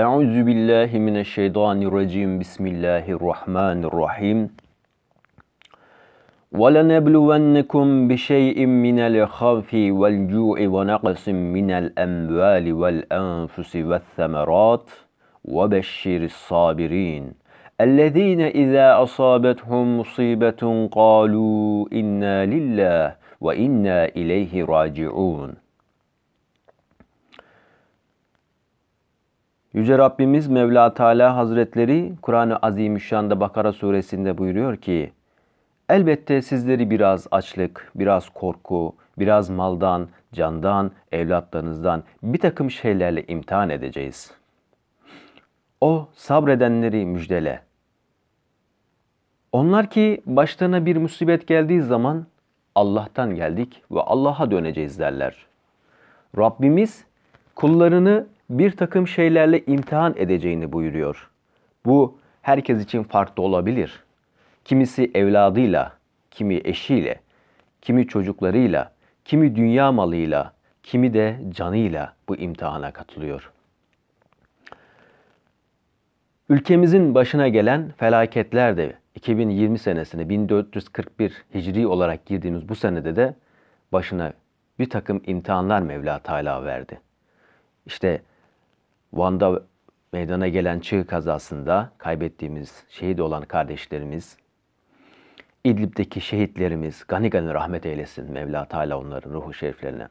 Euzu billahi mineşşeytanirracim. Bismillahirrahmanirrahim. وَلَنَبْلُوَنَّكُمْ بِشَيْءٍ مِنَ الْخَوْفِ وَالْجُوعِ وَنَقْصٍ مِنَ الْأَمْوَالِ وَالْأَنْفُسِ وَالثَّمَرَاتِ وَبَشِّرِ الصَّابِرِينَ الَّذِينَ إِذَا أَصَابَتْهُمْ مُصِيبَةٌ قَالُوا إِنَّا لِلَّهِ وَإِنَّا إِلَيْهِ رَاجِعُونَ Yüce Rabbimiz Mevla Teala Hazretleri Kur'an-ı Azimüşşan'da Bakara suresinde buyuruyor ki Elbette sizleri biraz açlık, biraz korku, biraz maldan, candan, evlatlarınızdan bir takım şeylerle imtihan edeceğiz. O sabredenleri müjdele. Onlar ki başlarına bir musibet geldiği zaman Allah'tan geldik ve Allah'a döneceğiz derler. Rabbimiz kullarını bir takım şeylerle imtihan edeceğini buyuruyor. Bu herkes için farklı olabilir. Kimisi evladıyla, kimi eşiyle, kimi çocuklarıyla, kimi dünya malıyla, kimi de canıyla bu imtihana katılıyor. Ülkemizin başına gelen felaketler de 2020 senesine 1441 Hicri olarak girdiğimiz bu senede de başına bir takım imtihanlar Mevla Teala verdi. İşte Van'da meydana gelen çığ kazasında kaybettiğimiz şehit olan kardeşlerimiz, İdlib'deki şehitlerimiz gani gani rahmet eylesin Mevla Teala onların ruhu şeriflerine.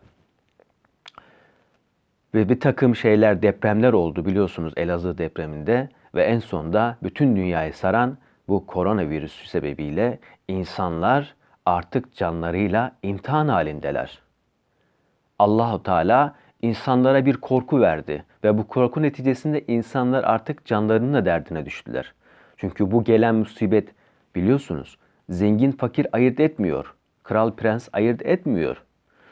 Ve bir takım şeyler depremler oldu biliyorsunuz Elazığ depreminde ve en sonda bütün dünyayı saran bu koronavirüsü sebebiyle insanlar artık canlarıyla imtihan halindeler. Allahu Teala insanlara bir korku verdi ve bu korku neticesinde insanlar artık canlarının da derdine düştüler. Çünkü bu gelen musibet biliyorsunuz zengin fakir ayırt etmiyor. Kral prens ayırt etmiyor.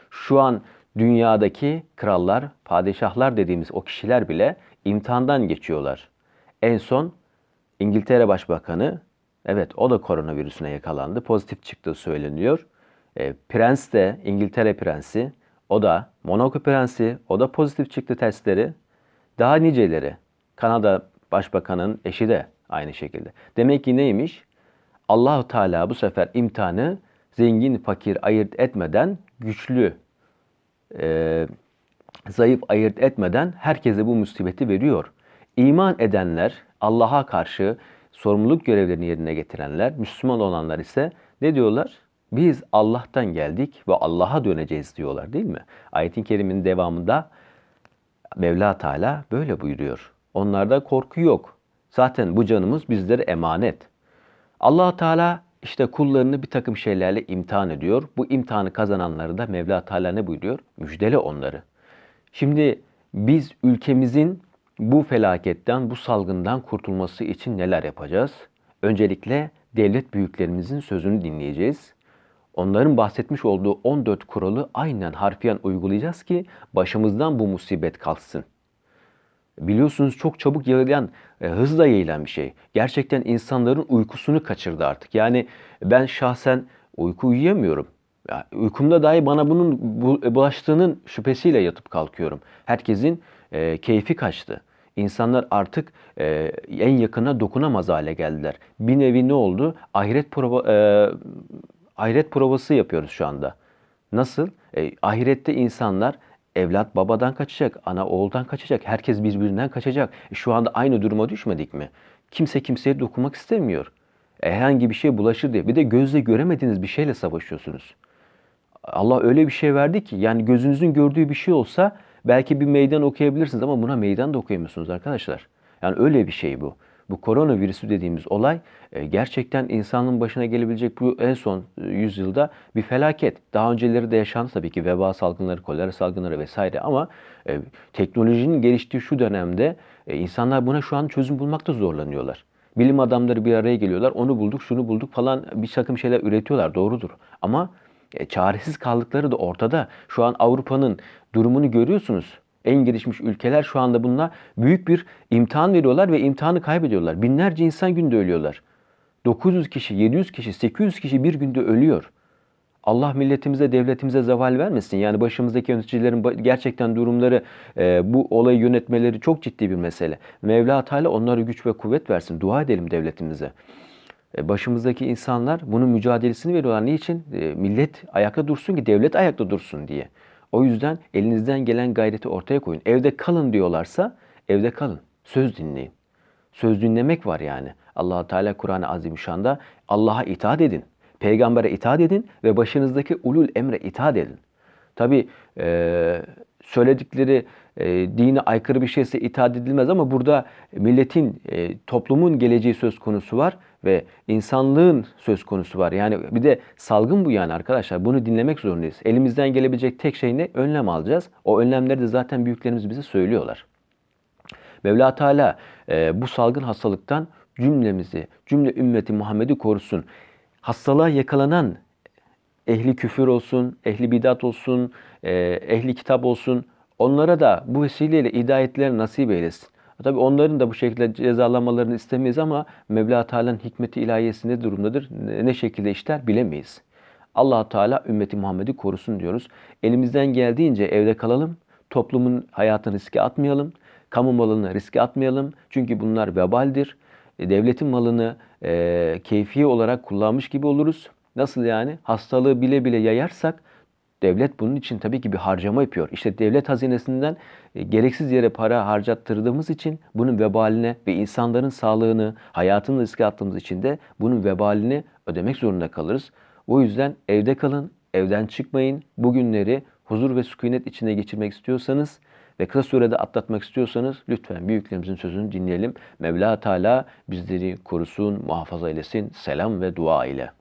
Şu an dünyadaki krallar, padişahlar dediğimiz o kişiler bile imtihandan geçiyorlar. En son İngiltere Başbakanı, evet o da koronavirüsüne yakalandı. Pozitif çıktığı söyleniyor. E, prens de, İngiltere prensi, o da Monaco prensi, o da pozitif çıktı testleri. Daha niceleri. Kanada Başbakanı'nın eşi de aynı şekilde. Demek ki neymiş? Allahu Teala bu sefer imtihanı zengin fakir ayırt etmeden güçlü e, zayıf ayırt etmeden herkese bu musibeti veriyor. İman edenler, Allah'a karşı sorumluluk görevlerini yerine getirenler, Müslüman olanlar ise ne diyorlar? Biz Allah'tan geldik ve Allah'a döneceğiz diyorlar değil mi? Ayetin kerimin devamında Mevla Teala böyle buyuruyor. Onlarda korku yok. Zaten bu canımız bizlere emanet allah Teala işte kullarını bir takım şeylerle imtihan ediyor. Bu imtihanı kazananları da Mevla Teala ne buyuruyor? Müjdele onları. Şimdi biz ülkemizin bu felaketten, bu salgından kurtulması için neler yapacağız? Öncelikle devlet büyüklerimizin sözünü dinleyeceğiz. Onların bahsetmiş olduğu 14 kuralı aynen harfiyen uygulayacağız ki başımızdan bu musibet kalksın biliyorsunuz çok çabuk yayılan, e, hızla yayılan bir şey. Gerçekten insanların uykusunu kaçırdı artık. Yani ben şahsen uyku uyuyamıyorum. Ya, uykumda dahi bana bunun bulaştığının şüphesiyle yatıp kalkıyorum. Herkesin e, keyfi kaçtı. İnsanlar artık e, en yakına dokunamaz hale geldiler. Bir nevi ne oldu? Ahiret prova, e, ahiret provası yapıyoruz şu anda. Nasıl? E, ahirette insanlar Evlat babadan kaçacak, ana oğuldan kaçacak, herkes birbirinden kaçacak. E şu anda aynı duruma düşmedik mi? Kimse kimseye dokunmak istemiyor. E herhangi bir şey bulaşır diye. Bir de gözle göremediğiniz bir şeyle savaşıyorsunuz. Allah öyle bir şey verdi ki yani gözünüzün gördüğü bir şey olsa belki bir meydan okuyabilirsiniz ama buna meydan da okuyamıyorsunuz arkadaşlar. Yani öyle bir şey bu bu koronavirüsü dediğimiz olay e, gerçekten insanın başına gelebilecek bu en son e, yüzyılda bir felaket. Daha önceleri de yaşandı tabii ki veba salgınları, kolera salgınları vesaire ama e, teknolojinin geliştiği şu dönemde insanlar buna şu an çözüm bulmakta zorlanıyorlar. Bilim adamları bir araya geliyorlar, onu bulduk, şunu bulduk falan bir takım şeyler üretiyorlar, doğrudur. Ama çaresiz kaldıkları da ortada. Şu an Avrupa'nın durumunu görüyorsunuz en gelişmiş ülkeler şu anda bununla büyük bir imtihan veriyorlar ve imtihanı kaybediyorlar. Binlerce insan günde ölüyorlar. 900 kişi, 700 kişi, 800 kişi bir günde ölüyor. Allah milletimize, devletimize zeval vermesin. Yani başımızdaki yöneticilerin gerçekten durumları, e, bu olayı yönetmeleri çok ciddi bir mesele. Mevla Teala onlara güç ve kuvvet versin. Dua edelim devletimize. E, Başımızdaki insanlar bunun mücadelesini veriyorlar. Niçin? E, Millet ayakta dursun ki devlet ayakta dursun diye. O yüzden elinizden gelen gayreti ortaya koyun. Evde kalın diyorlarsa evde kalın. Söz dinleyin. Söz dinlemek var yani. allah Teala Kur'an-ı Azimüşşan'da Allah'a itaat edin. Peygambere itaat edin ve başınızdaki ulul emre itaat edin. Tabi söyledikleri e, dine aykırı bir şeyse itaat edilmez ama burada milletin, e, toplumun geleceği söz konusu var ve insanlığın söz konusu var. Yani bir de salgın bu yani arkadaşlar. Bunu dinlemek zorundayız. Elimizden gelebilecek tek şey ne? Önlem alacağız. O önlemleri de zaten büyüklerimiz bize söylüyorlar. Mevla Teala e, bu salgın hastalıktan cümlemizi, cümle ümmeti Muhammed'i korusun. Hastalığa yakalanan ehli küfür olsun, ehli bidat olsun, e, ehli kitap olsun onlara da bu vesileyle hidayetler nasip eylesin. Tabii onların da bu şekilde cezalanmalarını istemeyiz ama Mevla Teala'nın hikmeti ilahiyesi ne durumdadır, ne- ne şekilde işler bilemeyiz. allah Teala ümmeti Muhammed'i korusun diyoruz. Elimizden geldiğince evde kalalım, toplumun hayatını riske atmayalım, kamu malını riske atmayalım. Çünkü bunlar vebaldir. E, Devletin malını e, keyfi olarak kullanmış gibi oluruz. Nasıl yani? Hastalığı bile bile yayarsak devlet bunun için tabii ki bir harcama yapıyor. İşte devlet hazinesinden e, gereksiz yere para harcattırdığımız için bunun vebaline ve insanların sağlığını, hayatını riske attığımız için de bunun vebalini ödemek zorunda kalırız. O yüzden evde kalın, evden çıkmayın. Bu günleri huzur ve sükunet içinde geçirmek istiyorsanız ve kısa sürede atlatmak istiyorsanız lütfen büyüklerimizin sözünü dinleyelim. Mevla Teala bizleri korusun, muhafaza eylesin. Selam ve dua ile.